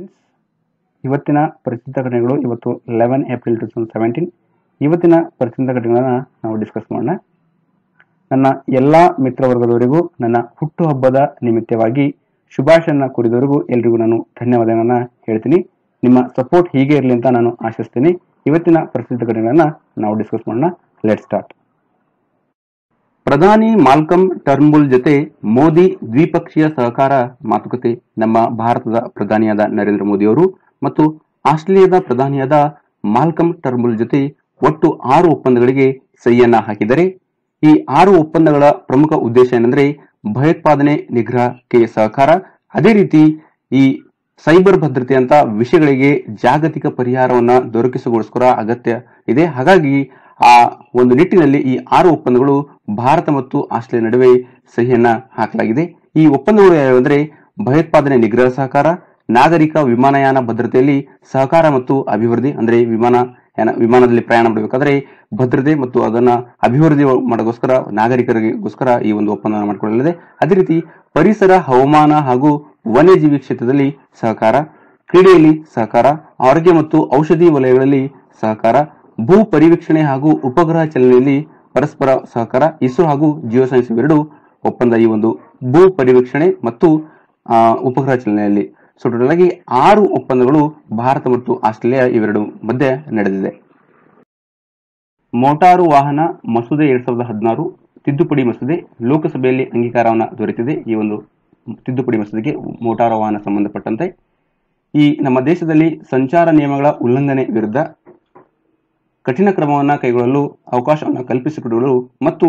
Friends ಇವತ್ತಿನ ಪರಿಚಿತ ಘಟನೆಗಳು ಇವತ್ತು eleven April two thousand seventeen ಇವತ್ತಿನ ಪರಿಚಿತ ಘಟನೆಗಳನ್ನು ನಾವು ಡಿಸ್ಕಸ್ ಮಾಡೋಣ. ನನ್ನ ಎಲ್ಲ ಮಿತ್ರವರ್ಗದವರಿಗೂ ನನ್ನ ಹುಟ್ಟುಹಬ್ಬದ ನಿಮಿತ್ತವಾಗಿ ಶುಭಾಶಯನ ಕೋರಿದವರಿಗೂ ಎಲ್ರಿಗೂ ನಾನು ಧನ್ಯವಾದಗಳನ್ನ ಹೇಳ್ತೀನಿ. ನಿಮ್ಮ ಸಪೋರ್ಟ್ ಹೀಗೆ ಇರಲಿ ಅಂತ ನಾನು ಆಶಿಸ್ತೀನಿ. ಇವತ್ತಿನ ಪರಿಸ್ಥಿತಿ ಘಟನೆಗಳನ್ನ ನಾವು ಡಿಸ್ಕಸ್ ಮಾಡೋಣ. ಲೆಟ್ ಸ್ಟಾರ್ಟ್ ಪ್ರಧಾನಿ ಮಾಲ್ಕಮ್ ಟರ್ನ್ಬುಲ್ ಜೊತೆ ಮೋದಿ ದ್ವಿಪಕ್ಷೀಯ ಸಹಕಾರ ಮಾತುಕತೆ ನಮ್ಮ ಭಾರತದ ಪ್ರಧಾನಿಯಾದ ನರೇಂದ್ರ ಮೋದಿ ಅವರು ಮತ್ತು ಆಸ್ಟ್ರೇಲಿಯಾದ ಪ್ರಧಾನಿಯಾದ ಮಾಲ್ಕಮ್ ಟರ್ನ್ಬುಲ್ ಜೊತೆ ಒಟ್ಟು ಆರು ಒಪ್ಪಂದಗಳಿಗೆ ಸಹಿಯನ್ನ ಹಾಕಿದರೆ, ಈ ಆರು ಒಪ್ಪಂದಗಳ ಪ್ರಮುಖ ಉದ್ದೇಶ ಏನಂದ್ರೆ ಭಯೋತ್ಪಾದನೆ, ನಿಗ್ರಹಕ್ಕೆ ಸಹಕಾರ. ಅದೇ ರೀತಿ ಈ ಸೈಬರ್ ಭದ್ರತೆ ಅಂತ ವಿಷಯಗಳಿಗೆ ಜಾಗತಿಕ ಪರಿಹಾರವನ್ನ ದೊರಕಿಸಿಗೋಸ್ಕರ ಅಗತ್ಯ ಇದೆ. ಹಾಗಾಗಿ ಆ ಒಂದು ನಿಟ್ಟಿನಲ್ಲಿ ಈ ಆರು ಒಪ್ಪಂದಗಳು ಭಾರತ ಮತ್ತು ಆಸ್ಟ್ರೇಲಿಯಾ ನಡುವೆ ಸಹಿಯನ್ನ ಹಾಕಲಾಗಿದೆ. ಈ ಒಪ್ಪಂದಗಳು ಯಾವಂದ್ರೆ ಭಯೋತ್ಪಾದನೆ ನಿಗ್ರಹ ಸಹಕಾರ, ನಾಗರಿಕ ವಿಮಾನಯಾನ ಭದ್ರತೆಯಲ್ಲಿ ಸಹಕಾರ ಮತ್ತು ಅಭಿವೃದ್ಧಿ, ಅಂದ್ರೆ ವಿಮಾನಯಾನ ವಿಮಾನದಲ್ಲಿ ಪ್ರಯಾಣ ಮಾಡಬೇಕಾದ್ರೆ ಭದ್ರತೆ ಮತ್ತು ಅದನ್ನ ಅಭಿವೃದ್ಧಿ ಮಾಡೋಗೋಸ್ಕರ ನಾಗರಿಕರಿಗೋಸ್ಕರ ಈ ಒಂದು ಒಪ್ಪಂದ ಮಾಡಿಕೊಳ್ಳಲಿದೆ. ಅದೇ ರೀತಿ ಪರಿಸರ, ಹವಾಮಾನ ಹಾಗೂ ವನ್ಯಜೀವಿ ಕ್ಷೇತ್ರದಲ್ಲಿ ಸಹಕಾರ, ಕ್ರೀಡೆಯಲ್ಲಿ ಸಹಕಾರ, ಆರೋಗ್ಯ ಮತ್ತು ಔಷಧಿ ವಲಯಗಳಲ್ಲಿ ಸಹಕಾರ ಭೂ ಪರಿವೀಕ್ಷಣೆ ಹಾಗೂ ಉಪಗ್ರಹ ಚಲನೆಯಲ್ಲಿ ಪರಸ್ಪರ ಸಹಕಾರ, ಇಸ್ರೋ ಹಾಗೂ ಜಿಯೋ ಸೈನ್ಸ್ ಇವೆರಡು ಒಪ್ಪಂದ ಈ ಒಂದು ಭೂ ಪರಿವೀಕ್ಷಣೆ ಮತ್ತು ಉಪಗ್ರಹ ಚಲನೆಯಲ್ಲಿ. ಸೊ ಟೋಟಲ್ ಆಗಿ ಆರು ಒಪ್ಪಂದಗಳು ಭಾರತ ಮತ್ತು ಆಸ್ಟ್ರೇಲಿಯಾ ಇವೆರಡು ಮಧ್ಯೆ ನಡೆದಿದೆ. ಮೋಟಾರು ವಾಹನ ಮಸೂದೆ ಎರಡ್ ಸಾವಿರದ ಹದಿನಾರು, ತಿದ್ದುಪಡಿ ಮಸೂದೆ, ಲೋಕಸಭೆಯಲ್ಲಿ ಅಂಗೀಕಾರವನ್ನು ದೊರೆತಿದೆ. ಈ ಒಂದು ತಿದ್ದುಪಡಿ ಮಸೂದೆಗೆ ಮೋಟಾರು ವಾಹನ ಸಂಬಂಧಪಟ್ಟಂತೆ ಈ ನಮ್ಮ ದೇಶದಲ್ಲಿ ಸಂಚಾರ ನಿಯಮಗಳ ಉಲ್ಲಂಘನೆ ವಿರುದ್ಧ ಕಠಿಣ ಕ್ರಮವನ್ನು ಕೈಗೊಳ್ಳಲು ಅವಕಾಶವನ್ನು ಕಲ್ಪಿಸಿಕೊಡಲು ಮತ್ತು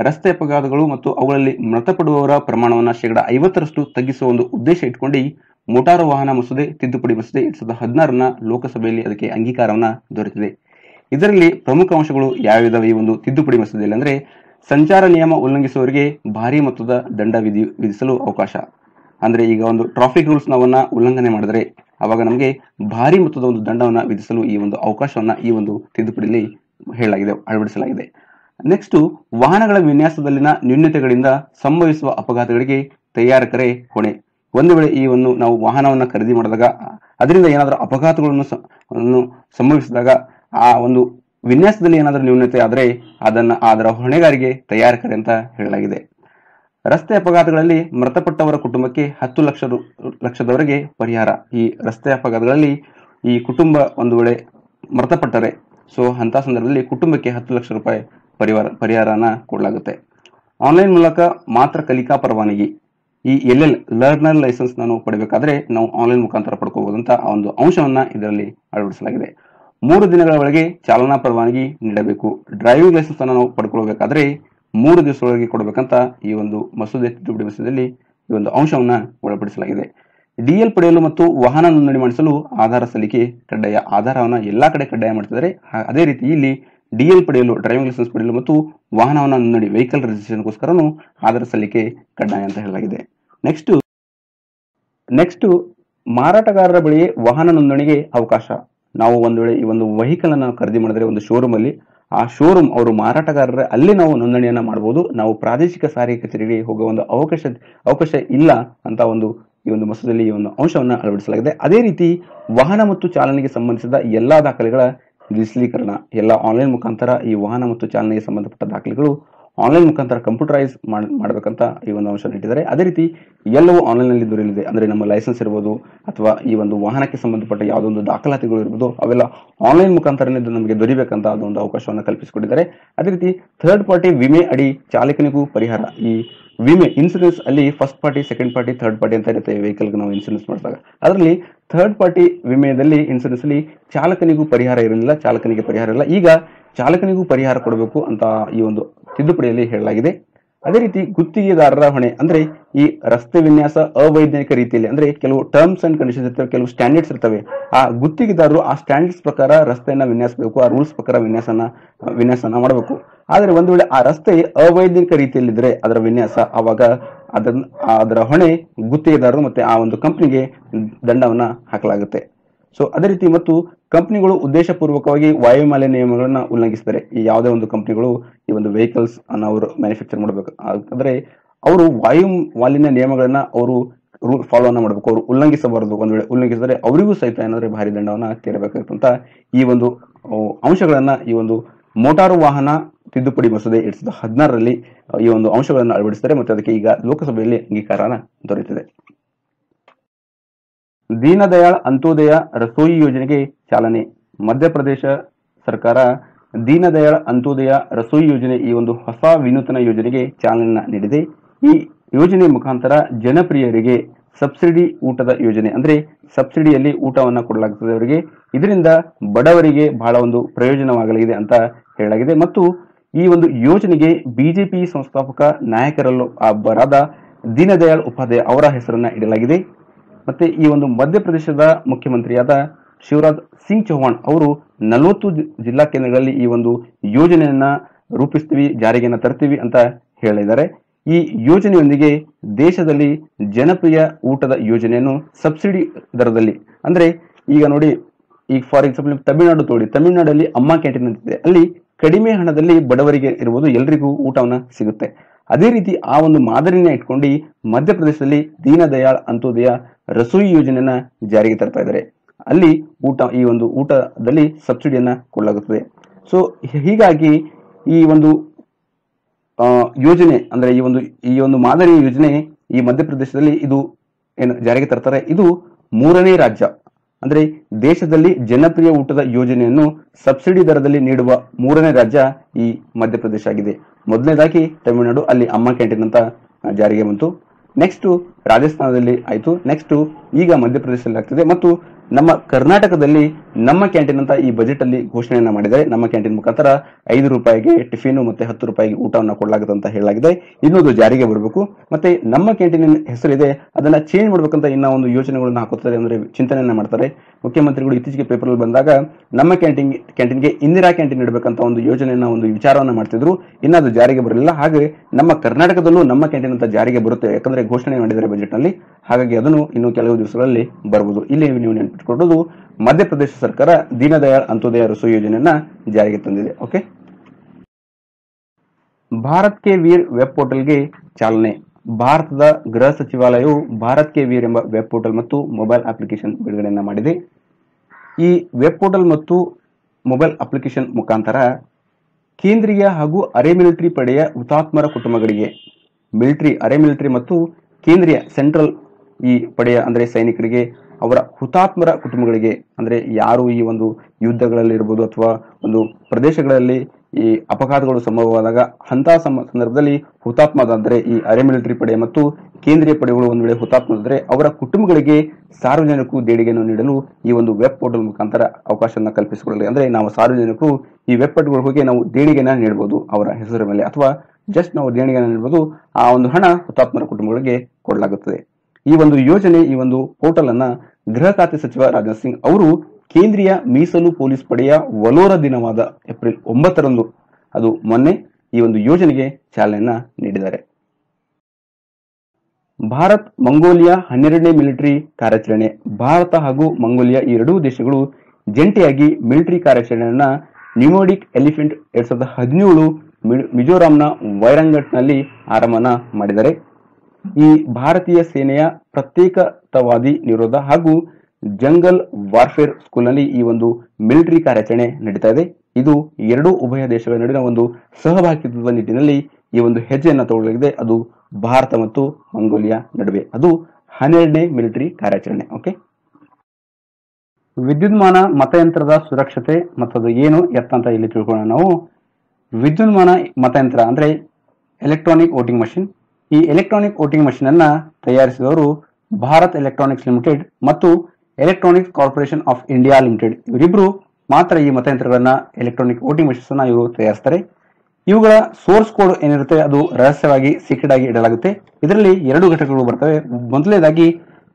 ರಸ್ತೆ ಅಪಘಾತಗಳು ಮತ್ತು ಅವುಗಳಲ್ಲಿ ಮೃತಪಡುವವರ ಪ್ರಮಾಣವನ್ನು ಶೇಕಡ ಐವತ್ತರಷ್ಟು ತಗ್ಗಿಸುವ ಒಂದು ಉದ್ದೇಶ ಇಟ್ಕೊಂಡು ಮೋಟಾರು ವಾಹನ ಮಸೂದೆ, ತಿದ್ದುಪಡಿ ಮಸೂದೆ ಎರಡ್ ಸಾವಿರದ ಹದಿನಾರನ ಲೋಕಸಭೆಯಲ್ಲಿ ಅದಕ್ಕೆ ಅಂಗೀಕಾರವನ್ನ ದೊರೆತಿದೆ. ಇದರಲ್ಲಿ ಪ್ರಮುಖ ಅಂಶಗಳು ಯಾವ್ಯಾವ ಈ ಒಂದು ತಿದ್ದುಪಡಿ ಮಸೂದೆಯಲ್ಲಿ ಅಂದರೆ ಸಂಚಾರ ನಿಯಮ ಉಲ್ಲಂಘಿಸುವವರಿಗೆ ಭಾರಿ ಮೊತ್ತದ ದಂಡ ವಿಧಿ, ವಿಧಿಸಲು ಅವಕಾಶ. ಅಂದ್ರೆ ಈಗ ಒಂದು ಟ್ರಾಫಿಕ್ ರೂಲ್ಸ್ ನಾವನ್ನ ಉಲ್ಲಂಘನೆ ಮಾಡಿದ್ರೆ ಅವಾಗ ನಮಗೆ ಭಾರಿ ಮೊತ್ತದ ಒಂದು ದಂಡವನ್ನು ವಿಧಿಸಲು ಈ ಒಂದು ಅವಕಾಶವನ್ನ ಈ ಒಂದು ತಿದ್ದುಪಡಿಯಲ್ಲಿ ಹೇಳಲಾಗಿದೆ, ಅಳವಡಿಸಲಾಗಿದೆ. ನೆಕ್ಸ್ಟ್ ವಾಹನಗಳ ವಿನ್ಯಾಸದಲ್ಲಿನ ನ್ಯೂನ್ಯತೆಗಳಿಂದ ಸಂಭವಿಸುವ ಅಪಘಾತಗಳಿಗೆ ತಯಾರಕರೇ ಹೊಣೆ. ಒಂದು ವೇಳೆ ಈ ಒಂದು ನಾವು ವಾಹನವನ್ನ ಖರೀದಿ ಮಾಡಿದಾಗ, ಅದರಿಂದ ಏನಾದರೂ ಅಪಘಾತಗಳನ್ನು ಸಂಭವಿಸಿದಾಗ ಆ ಒಂದು ವಿನ್ಯಾಸದಲ್ಲಿ ಏನಾದರೂ ನ್ಯೂನತೆ ಆದರೆ ಅದನ್ನ, ಅದರ ಹೊಣೆಗಾರಿಗೆ ತಯಾರಕರೇ ಅಂತ ಹೇಳಲಾಗಿದೆ. ರಸ್ತೆ ಅಪಘಾತಗಳಲ್ಲಿ ಮೃತಪಟ್ಟವರ ಕುಟುಂಬಕ್ಕೆ ಹತ್ತು ಲಕ್ಷ ಲಕ್ಷದವರೆಗೆ ಪರಿಹಾರ. ಈ ರಸ್ತೆ ಅಪಘಾತಗಳಲ್ಲಿ ಈ ಕುಟುಂಬ ಒಂದು ವೇಳೆ ಮೃತಪಟ್ಟರೆ, ಸೊ ಅಂತ ಸಂದರ್ಭದಲ್ಲಿ ಕುಟುಂಬಕ್ಕೆ ಹತ್ತು ಲಕ್ಷ ರೂಪಾಯಿ ಪರಿಹಾರ ಪರಿಹಾರನ ಕೊಡಲಾಗುತ್ತೆ. ಆನ್ಲೈನ್ ಮೂಲಕ ಮಾತ್ರ ಕಲಿಕಾ ಪರವಾನಗಿ, ಈ ಎಲ್ ಎಲ್ ಲರ್ನರ್ ಲೈಸೆನ್ಸ್ ನಾನು ಪಡಿಬೇಕಾದ್ರೆ ನಾವು ಆನ್ಲೈನ್ ಮುಖಾಂತರ ಪಡ್ಕೋಬಹುದಂತ ಆ ಒಂದು ಅಂಶವನ್ನ ಇದರಲ್ಲಿ ಅಳವಡಿಸಲಾಗಿದೆ. ಮೂರು ದಿನಗಳ ಒಳಗೆ ಚಾಲನಾ ಪರವಾನಗಿ ನೀಡಬೇಕು. ಡ್ರೈವಿಂಗ್ ಲೈಸೆನ್ಸ್ ಅನ್ನು ನಾವು ಪಡ್ಕೊಳ್ಬೇಕಾದ್ರೆ ಮೂರು ದಿವಸದೊಳಗೆ ಕೊಡಬೇಕಂತ ಈ ಒಂದು ಮಸೂದೆ ತಿದ್ದುಪಡಿ ಮಸೂದೆಯಲ್ಲಿ ಈ ಒಂದು ಅಂಶವನ್ನ ಒಳಪಡಿಸಲಾಗಿದೆ. ಡಿಎಲ್ ಪಡೆಯಲು ಮತ್ತು ವಾಹನ ನೋಂದಣಿ ಮಾಡಿಸಲು ಆಧಾರ ಸಲ್ಲಿಕೆ, ಕಡ್ಡಾಯ ಆಧಾರವನ್ನು ಎಲ್ಲಾ ಕಡೆ ಕಡ್ಡಾಯ ಮಾಡ್ತಿದ್ದಾರೆ. ಅದೇ ರೀತಿ ಇಲ್ಲಿ ಡಿಎಲ್ ಪಡೆಯಲು ಡ್ರೈವಿಂಗ್ ಲೈಸೆನ್ಸ್ ಪಡೆಯಲು ಮತ್ತು ವಾಹನವನ್ನು ನೋಂದಣಿ ವೆಹಿಕಲ್ ರಿಜಿಸ್ಟ್ರೇಷನ್ಗೋಸ್ಕರನು ಆಧಾರ ಸಲ್ಲಿಕೆ ಕಡ್ಡಾಯ ಅಂತ ಹೇಳಲಾಗಿದೆ. ನೆಕ್ಸ್ಟ್ ನೆಕ್ಸ್ಟ್ ಮಾರಾಟಗಾರರ ಬಳಿ ವಾಹನ ನೋಂದಣಿಗೆ ಅವಕಾಶ. ನಾವು ಒಂದು ವೇಳೆ ಈ ಒಂದು ವೆಹಿಕಲ್ ಅನ್ನು ಖರೀದಿ ಮಾಡಿದ್ರೆ ಒಂದು ಶೋರೂಮ್ ಅಲ್ಲಿ ಆ ಶೋರೂಮ್ ಅವರು ಮಾರಾಟಗಾರರ ಅಲ್ಲಿ ನಾವು ನೋಂದಣಿಯನ್ನ ಮಾಡಬಹುದು ನಾವು ಪ್ರಾದೇಶಿಕ ಸಾರಿಗೆ ಕಚೇರಿಗೆ ಹೋಗುವ ಒಂದು ಅವಕಾಶ ಅವಕಾಶ ಇಲ್ಲ ಅಂತ ಒಂದು ಈ ಒಂದು ಮಸೂದೆಯಲ್ಲಿ ಈ ಒಂದು ಅಂಶವನ್ನ ಅಳವಡಿಸಲಾಗಿದೆ. ಅದೇ ರೀತಿ ವಾಹನ ಮತ್ತು ಚಾಲನೆಗೆ ಸಂಬಂಧಿಸಿದ ಎಲ್ಲಾ ದಾಖಲೆಗಳ ಡಿಜಿಟಲೀಕರಣ ಎಲ್ಲ ಆನ್ಲೈನ್ ಮುಖಾಂತರ ಈ ವಾಹನ ಮತ್ತು ಚಾಲನೆಗೆ ಸಂಬಂಧಪಟ್ಟ ದಾಖಲೆಗಳು ಆನ್ಲೈನ್ ಮುಖಾಂತರ ಕಂಪ್ಯೂಟರೈಸ್ ಮಾಡಬೇಕಂತ ಈ ಒಂದು ಅಂಶ ಇಟ್ಟಿದ್ದಾರೆ. ಅದೇ ರೀತಿ ಎಲ್ಲವೂ ಆನ್ಲೈನ್ನಲ್ಲಿ ದೊರೆಯಲಿದೆ. ಅಂದರೆ ನಮ್ಮ ಲೈಸೆನ್ಸ್ ಇರ್ಬೋದು, ಅಥವಾ ಈ ಒಂದು ವಾಹನಕ್ಕೆ ಸಂಬಂಧಪಟ್ಟ ಯಾವುದೊಂದು ದಾಖಲಾತಿಗಳು ಇರ್ಬೋದು, ಅವೆಲ್ಲ ಆನ್ಲೈನ್ ಮುಖಾಂತರ ನಮಗೆ ದೊರಿಬೇಕಂತ ಅದೊಂದು ಅವಕಾಶವನ್ನು ಕಲ್ಪಿಸಿಕೊಟ್ಟಿದ್ದಾರೆ. ಅದೇ ರೀತಿ ಥರ್ಡ್ ಪಾರ್ಟಿ ವಿಮೆ ಅಡಿ ಚಾಲಕನಿಗೂ ಪರಿಹಾರ. ಈ ವಿಮೆ ಇನ್ಸೂರೆನ್ಸ್ ಅಲ್ಲಿ first party second party third party ಅಂತ ಇರುತ್ತೆ ವೆಹಿಕಲ್ಗೆ ನಾವು ಇನ್ಸೂರೆನ್ಸ್ ಮಾಡಿದಾಗ. ಅದರಲ್ಲಿ ಥರ್ಡ್ ಪಾರ್ಟಿ ವಿಮೆಯಲ್ಲಿ ಇನ್ಸೂರೆನ್ಸ್ ಅಲ್ಲಿ ಚಾಲಕನಿಗೂ ಪರಿಹಾರ ಇರಲಿಲ್ಲ, ಚಾಲಕನಿಗೆ ಪರಿಹಾರ ಇಲ್ಲ ಈಗ ಚಾಲಕನಿಗೂ ಪರಿಹಾರ ಕೊಡಬೇಕು ಅಂತ ಈ ಒಂದು ತಿದ್ದುಪಡಿಯಲ್ಲಿ ಹೇಳಲಾಗಿದೆ. ಅದೇ ರೀತಿ ಗುತ್ತಿಗೆದಾರರ ಹೊಣೆ ಅಂದ್ರೆ ಈ ರಸ್ತೆ ವಿನ್ಯಾಸ ಅವೈಜ್ಞಾನಿಕ ರೀತಿಯಲ್ಲಿ ಅಂದ್ರೆ ಕೆಲವು ಟರ್ಮ್ಸ್ ಅಂಡ್ ಕಂಡೀಷನ್ಸ್ ಇರ್ತವೆ, ಕೆಲವು ಸ್ಟ್ಯಾಂಡರ್ಡ್ಸ್ ಇರ್ತವೆ. ಆ ಗುತ್ತಿಗೆದಾರರು ಆ ಸ್ಟ್ಯಾಂಡರ್ಡ್ಸ್ ಪ್ರಕಾರ ರಸ್ತೆಯನ್ನ ವಿನ್ಯಾಸಬೇಕು, ಆ ರೂಲ್ಸ್ ಪ್ರಕಾರ ವಿನ್ಯಾಸನ ವಿನ್ಯಾಸನ ಮಾಡಬೇಕು. ಆದರೆ ಒಂದು ವೇಳೆ ಆ ರಸ್ತೆ ಅವೈಜ್ಞಾನಿಕ ರೀತಿಯಲ್ಲಿದ್ರೆ ಅದರ ವಿನ್ಯಾಸ ಆವಾಗ ಅದನ್ನ, ಅದರ ಹೊಣೆ ಗುತ್ತಿಗೆದಾರರು ಮತ್ತೆ ಆ ಒಂದು ಕಂಪ್ನಿಗೆ ದಂಡವನ್ನ ಹಾಕಲಾಗುತ್ತೆ. ಸೊ ಅದೇ ರೀತಿ ಮತ್ತು ಕಂಪ್ನಿಗಳು ಉದ್ದೇಶಪೂರ್ವಕವಾಗಿ ವಾಯು ಮಾಲಿನ್ಯ ನಿಯಮಗಳನ್ನ ಉಲ್ಲಂಘಿಸ್ತಾರೆ ಈ ಯಾವುದೇ ಒಂದು ಕಂಪ್ನಿಗಳು ಈ ಒಂದು ವೆಹಿಕಲ್ಸ್ ಅನ್ನ ಅವರು ಮ್ಯಾನುಫ್ಯಾಕ್ಚರ್ ಮಾಡಬೇಕು. ಅಂದ್ರೆ ಅವರು ವಾಯು ಮಾಲಿನ್ಯ ನಿಯಮಗಳನ್ನ ಅವರು ರೂಲ್ ಫಾಲೋ ಅನ್ನ ಮಾಡಬೇಕು. ಅವರು ಉಲ್ಲಂಘಿಸಬಾರದು. ಒಂದ್ ವೇಳೆ ಉಲ್ಲಂಘಿಸಿದರೆ ಅವರಿಗೂ ಸಹಿತ ಏನಾದ್ರೆ ಭಾರಿ ದಂಡವನ್ನ ತೀರಬೇಕಾಗಿರುತ್ತಂತ ಈ ಒಂದು ಅಂಶಗಳನ್ನ ಈ ಒಂದು ಮೋಟಾರು ವಾಹನ ತಿದ್ದುಪಡಿ ಮಸೂದೆ ಎರಡ್ ಸಾವಿರದ ಹದಿನಾರರಲ್ಲಿ ಈ ಒಂದು ಅಂಶಗಳನ್ನು ಅಳವಡಿಸಿದರೆ ಮತ್ತು ಅದಕ್ಕೆ ಈಗ ಲೋಕಸಭೆಯಲ್ಲಿ ಅಂಗೀಕಾರನ ದೊರೆತಿದೆ ದೀನದಯಾಳ್ ಅಂತ್ಯೋದಯ ರಸೋಯಿ ಯೋಜನೆಗೆ ಚಾಲನೆ. ಮಧ್ಯಪ್ರದೇಶ ಸರ್ಕಾರ ದೀನದಯಾಳ್ ಅಂತ್ಯೋದಯ ರಸೋಯಿ ಯೋಜನೆ ಈ ಒಂದು ಹೊಸ ವಿನೂತನ ಯೋಜನೆಗೆ ಚಾಲನೆ ನೀಡಿದೆ. ಈ ಯೋಜನೆ ಮುಖಾಂತರ ಜನಪ್ರಿಯರಿಗೆ ಸಬ್ಸಿಡಿ ಊಟದ ಯೋಜನೆ ಅಂದ್ರೆ ಸಬ್ಸಿಡಿಯಲ್ಲಿ ಊಟವನ್ನು ಕೊಡಲಾಗುತ್ತದೆ ಅವರಿಗೆ ಇದರಿಂದ ಬಡವರಿಗೆ ಬಹಳ ಒಂದು ಪ್ರಯೋಜನವಾಗಲಿದೆ ಅಂತ ಹೇಳಲಾಗಿದೆ. ಮತ್ತು ಈ ಒಂದು ಯೋಜನೆಗೆ ಬಿಜೆಪಿ ಸಂಸ್ಥಾಪಕ ನಾಯಕರಲ್ಲೂ ಒಬ್ಬರಾದ ದೀನದಯಾಳ್ ಉಪಾಧ್ಯಾಯ ಅವರ ಹೆಸರನ್ನ ಇಡಲಾಗಿದೆ. ಮತ್ತೆ ಈ ಒಂದು ಮಧ್ಯಪ್ರದೇಶದ ಮುಖ್ಯಮಂತ್ರಿಯಾದ ಶಿವರಾಜ್ ಸಿಂಗ್ ಚೌಹಾಣ್ ಅವರು ನಲವತ್ತು ಜಿಲ್ಲಾ ಕೇಂದ್ರಗಳಲ್ಲಿ ಈ ಒಂದು ಯೋಜನೆಯನ್ನ ರೂಪಿಸ್ತೀವಿ ಜಾರಿಗೆನ ತರ್ತೀವಿ ಅಂತ ಹೇಳಿದ್ದಾರೆ. ಈ ಯೋಜನೆಯೊಂದಿಗೆ ದೇಶದಲ್ಲಿ ಜನಪ್ರಿಯ ಊಟದ ಯೋಜನೆಯನ್ನು ಸಬ್ಸಿಡಿ ದರದಲ್ಲಿ, ಅಂದ್ರೆ ಈಗ ನೋಡಿ, ಈಗ ಫಾರ್ ಎಕ್ಸಾಂಪಲ್ ತಮಿಳುನಾಡು ತೋಡಿ, ತಮಿಳುನಾಡಲ್ಲಿ ಅಮ್ಮ ಕ್ಯಾಂಟೀನ್ ಅಂತಿದೆ. ಅಲ್ಲಿ ಕಡಿಮೆ ಹಣದಲ್ಲಿ ಬಡವರಿಗೆ ಇರುವುದು ಎಲ್ರಿಗೂ ಊಟವನ್ನ ಸಿಗುತ್ತೆ. ಅದೇ ರೀತಿ ಆ ಒಂದು ಮಾದರಿನ ಇಟ್ಕೊಂಡು ಮಧ್ಯಪ್ರದೇಶದಲ್ಲಿ ದೀನದಯಾಳ್ ಅಂತ್ಯೋದಯ ರಸೋಯಿ ಯೋಜನೆಯನ್ನ ಜಾರಿಗೆ ತರ್ತಾ ಇದ್ದಾರೆ. ಅಲ್ಲಿ ಊಟ, ಈ ಒಂದು ಊಟದಲ್ಲಿ ಸಬ್ಸಿಡಿಯನ್ನ ಕೊಡಲಾಗುತ್ತದೆ. ಸೊ ಹೀಗಾಗಿ ಈ ಒಂದು ಯೋಜನೆ, ಅಂದ್ರೆ ಈ ಒಂದು ಈ ಒಂದು ಮಾದರಿ ಯೋಜನೆ ಈ ಮಧ್ಯಪ್ರದೇಶದಲ್ಲಿ ಇದು ಏನು ಜಾರಿಗೆ ತರ್ತಾರೆ. ಇದು ಮೂರನೇ ರಾಜ್ಯ. ಅಂದ್ರೆ ದೇಶದಲ್ಲಿ ಜನಪ್ರಿಯ ಊಟದ ಯೋಜನೆಯನ್ನು ಸಬ್ಸಿಡಿ ದರದಲ್ಲಿ ನೀಡುವ ಮೂರನೇ ರಾಜ್ಯ ಈ ಮಧ್ಯಪ್ರದೇಶ ಆಗಿದೆ. ಮೊದಲನೇದಾಗಿ ತಮಿಳುನಾಡು, ಅಲ್ಲಿ ಅಮ್ಮ ಕ್ಯಾಂಟೀನ್ ಅಂತ ಜಾರಿಗೆ ಬಂತು. ನೆಕ್ಸ್ಟ್ ರಾಜಸ್ಥಾನದಲ್ಲಿ ಆಯಿತು. ನೆಕ್ಸ್ಟ್ ಈಗ ಮಧ್ಯಪ್ರದೇಶದಲ್ಲಿ ಆಗ್ತಿದೆ. ಮತ್ತು ನಮ್ಮ ಕರ್ನಾಟಕದಲ್ಲಿ ನಮ್ಮ ಕ್ಯಾಂಟೀನ್ ಅಂತ ಈ ಬಜೆಟ್ ಅಲ್ಲಿ ಘೋಷಣೆಯನ್ನ ಮಾಡಿದ್ದಾರೆ. ನಮ್ಮ ಕ್ಯಾಂಟೀನ್ ಮುಖಾಂತರ ಐದು ರೂಪಾಯಿಗೆ ಟಿಫಿನ್ ಮತ್ತೆ ಹತ್ತು ರೂಪಾಯಿಗೆ ಊಟವನ್ನು ಕೊಡಲಾಗುತ್ತೆ ಅಂತ ಹೇಳಲಾಗಿದೆ. ಇನ್ನೊಂದು ಜಾರಿಗೆ ಬರಬೇಕು. ಮತ್ತೆ ನಮ್ಮ ಕ್ಯಾಂಟೀನ್ ಹೆಸರಿದೆ. ಅದನ್ನ ಚೇಂಜ್ ಮಾಡ್ಬೇಕಂತ ಇನ್ನ ಒಂದು ಯೋಜನೆಗಳನ್ನ ಹಾಕುತ್ತಾರೆ ಅಂದ್ರೆ ಚಿಂತನೆಯನ್ನ ಮಾಡ್ತಾರೆ. ಮುಖ್ಯಮಂತ್ರಿಗಳು ಇತ್ತೀಚೆಗೆ ಪೇಪರ್ ಅಲ್ಲಿ ಬಂದಾಗ ನಮ್ಮ ಕ್ಯಾಂಟೀನ್, ಕ್ಯಾಂಟೀನ್ಗೆ ಇಂದಿರಾ ಕ್ಯಾಂಟೀನ್ ಇಡಬೇಕಂತ ಒಂದು ಯೋಜನೆಯನ್ನ ಒಂದು ವಿಚಾರವನ್ನ ಮಾಡ್ತಿದ್ರು. ಇನ್ನ ಅದು ಜಾರಿಗೆ ಬರಲಿಲ್ಲ. ಹಾಗೆ ನಮ್ಮ ಕರ್ನಾಟಕದಲ್ಲೂ ನಮ್ಮ ಕ್ಯಾಂಟೀನ್ ಅಂತ ಜಾರಿಗೆ ಬರುತ್ತೆ. ಯಾಕಂದ್ರೆ ಘೋಷಣೆ ಮಾಡಿದ್ದಾರೆ ಬಜೆಟ್ನಲ್ಲಿ. ಹಾಗಾಗಿ ಅದನ್ನು ಇನ್ನು ಕೆಲವು ದಿವಸಗಳಲ್ಲಿ ಬರಬಹುದು ಇಲ್ಲಿ ನೀವು ನೆನಪಿಟ್ಕೊಳ್ಳೋದು, ಮಧ್ಯಪ್ರದೇಶ ಸರ್ಕಾರ ದೀನದಯಾಳ್ ಅಂತ್ಯೋದಯ ರಸೋಯಿ ಯೋಜನೆಯನ್ನ ಜಾರಿಗೆ ತಂದಿದೆ. Okay Bharat K Veer web ಪೋರ್ಟಲ್ಗೆ ಚಾಲನೆ. ಭಾರತದ ಗೃಹ ಸಚಿವಾಲಯವು ಭಾರತ್ ಕೆ ವೀರ್ ಎಂಬ ವೆಬ್ ಪೋರ್ಟಲ್ ಮತ್ತು ಮೊಬೈಲ್ ಅಪ್ಲಿಕೇಶನ್ ಬಿಡುಗಡೆಯನ್ನ ಮಾಡಿದೆ. ಈ ವೆಬ್ ಪೋರ್ಟಲ್ ಮತ್ತು ಮೊಬೈಲ್ ಅಪ್ಲಿಕೇಶನ್ ಮುಖಾಂತರ ಕೇಂದ್ರೀಯ ಹಾಗೂ ಅರೆ ಮಿಲಿಟರಿ ಪಡೆಯ ಹುತಾತ್ಮರ ಕುಟುಂಬಗಳಿಗೆ ಮಿಲಿಟರಿ, ಅರೆ ಮಿಲಿಟರಿ ಮತ್ತು ಕೇಂದ್ರೀಯ ಸೆಂಟ್ರಲ್ ಈ ಪಡೆಯ, ಅಂದ್ರೆ ಸೈನಿಕರಿಗೆ, ಅವರ ಹುತಾತ್ಮರ ಕುಟುಂಬಗಳಿಗೆ, ಅಂದ್ರೆ ಯಾರು ಈ ಒಂದು ಯುದ್ಧಗಳಲ್ಲಿ ಇರ್ಬೋದು ಅಥವಾ ಒಂದು ಪ್ರದೇಶಗಳಲ್ಲಿ ಈ ಅಪಘಾತಗಳು ಸಂಭವವಾದಾಗ ಅಂತಹ ಸಂದರ್ಭದಲ್ಲಿ ಹುತಾತ್ಮದಾದರೆ ಈ ಅರೆ ಮಿಲಿಟರಿ ಪಡೆ ಮತ್ತು ಕೇಂದ್ರೀಯ ಪಡೆಗಳು ಒಂದು ವೇಳೆ ಹುತಾತ್ಮದಾದರೆ ಅವರ ಕುಟುಂಬಗಳಿಗೆ ಸಾರ್ವಜನಿಕರು ದೇಣಿಗೆಯನ್ನು ನೀಡಲು ಈ ಒಂದು ವೆಬ್ ಪೋರ್ಟಲ್ ಮುಖಾಂತರ ಅವಕಾಶವನ್ನು ಕಲ್ಪಿಸಿಕೊಳ್ಳಲಿ ಅಂದ್ರೆ ನಾವು ಸಾರ್ವಜನಿಕರು ಈ ವೆಬ್ ಪೋರ್ಟ್ಗಳ ಹೋಗಿ ನಾವು ದೇಣಿಗೆನ ನೀಡಬಹುದು ಅವರ ಹೆಸರ ಮೇಲೆ, ಅಥವಾ ಜಸ್ಟ್ ನಾವು ದೇಣಿಗೆಯನ್ನು ನೀಡಬಹುದು ಆ ಒಂದು ಹಣ ಹುತಾತ್ಮರ ಕುಟುಂಬಗಳಿಗೆ ಕೊಡಲಾಗುತ್ತದೆ. ಈ ಒಂದು ಯೋಜನೆ, ಈ ಒಂದು ಪೋರ್ಟಲ್ ಅನ್ನ ಗೃಹ ಖಾತೆ ಸಚಿವ ರಾಜನಾಥ್ ಸಿಂಗ್ ಅವರು ಕೇಂದ್ರೀಯ ಮೀಸಲು ಪೊಲೀಸ್ ಪಡೆಯ ವಲೋರ ದಿನವಾದ ಏಪ್ರಿಲ್ ಒಂಬತ್ತರಂದು, ಅದು ಮೊನ್ನೆ ಈ ಒಂದು ಯೋಜನೆಗೆ ಚಾಲನೆಯನ್ನ ನೀಡಿದ್ದಾರೆ. ಭಾರತ್, ಮಂಗೋಲಿಯಾ ಹನ್ನೆರಡನೇ ಮಿಲಿಟರಿ ಕಾರ್ಯಾಚರಣೆ. ಭಾರತ ಹಾಗೂ ಮಂಗೋಲಿಯಾ ಈ ಎರಡೂ ದೇಶಗಳು ಜಂಟಿಯಾಗಿ ಮಿಲಿಟರಿ ಕಾರ್ಯಾಚರಣೆಯನ್ನ ನ್ಯೂಮೋಡಿಕ್ ಎಲಿಫೆಂಟ್ ಎರಡ್ ಸಾವಿರದ ಹದಿನೇಳು ಮಿಜೋರಾಂನ ವೈರಂಗಟ್ನಲ್ಲಿ ಆರಂಭನ ಮಾಡಿದ್ದಾರೆ. ಈ ಭಾರತೀಯ ಸೇನೆಯ ಪ್ರತ್ಯೇಕತಾವಾದಿ ನಿರೋಧ ಹಾಗೂ ಜಂಗಲ್ ವಾರ್ಫೇರ್ ಸ್ಕೂಲ್ನಲ್ಲಿ ಈ ಒಂದು ಮಿಲಿಟರಿ ಕಾರ್ಯಾಚರಣೆ ನಡೀತಾ ಇದೆ. ಇದು ಎರಡೂ ಉಭಯ ದೇಶಗಳ ನಡುವಿನ ಒಂದು ಸಹಭಾಗಿತ್ವದ ನಿಟ್ಟಿನಲ್ಲಿ ಈ ಒಂದು ಹೆಜ್ಜೆಯನ್ನು ತಗೊಳ್ಳಲಾಗಿದೆ ಅದು ಭಾರತ ಮತ್ತು ಮಂಗೋಲಿಯಾ ನಡುವೆ. ಅದು ಹನ್ನೆರಡನೇ ಮಿಲಿಟರಿ ಕಾರ್ಯಾಚರಣೆ. ಓಕೆ? ವಿದ್ಯುನ್ಮಾನ ಮತಯಂತ್ರದ ಸುರಕ್ಷತೆ ಮತ್ತು ಅದು ಏನು ಎತ್ತ ಅಂತ ಇಲ್ಲಿ ತಿಳ್ಕೊಳ್ಳೋಣ ನಾವು. ವಿದ್ಯುನ್ಮಾನ ಮತಯಂತ್ರ ಅಂದ್ರೆ ಎಲೆಕ್ಟ್ರಾನಿಕ್ ವೋಟಿಂಗ್ ಮಷಿನ್. ಈ ಎಲೆಕ್ಟ್ರಾನಿಕ್ ವೋಟಿಂಗ್ ಮಷಿನ್ ಅನ್ನ ತಯಾರಿಸಿದವರು ಭಾರತ್ ಎಲೆಕ್ಟ್ರಾನಿಕ್ಸ್ ಲಿಮಿಟೆಡ್ ಮತ್ತು electronics corporation of India limited ಇವರಿಬ್ರು ಮಾತ್ರ ಈ ಮತಯಂತ್ರಗಳನ್ನ ಎಲೆಕ್ಟ್ರಾನಿಕ್ ವೋಟಿಂಗ್ ಮಷಿನ್ಸ್ ಅನ್ನ ಇವರು ತಯಾರಿಸ್ತಾರೆ. ಇವುಗಳ ಸೋರ್ಸ್ ಕೋಡ್ ಏನಿರುತ್ತೆ ಅದು ರಹಸ್ಯವಾಗಿ ಸೀಕ್ರೆಟ್ ಆಗಿ ಇಡಲಾಗುತ್ತೆ. ಇದರಲ್ಲಿ ಎರಡು ಘಟಕಗಳು ಬರ್ತವೆ. ಮೊದಲನೇದಾಗಿ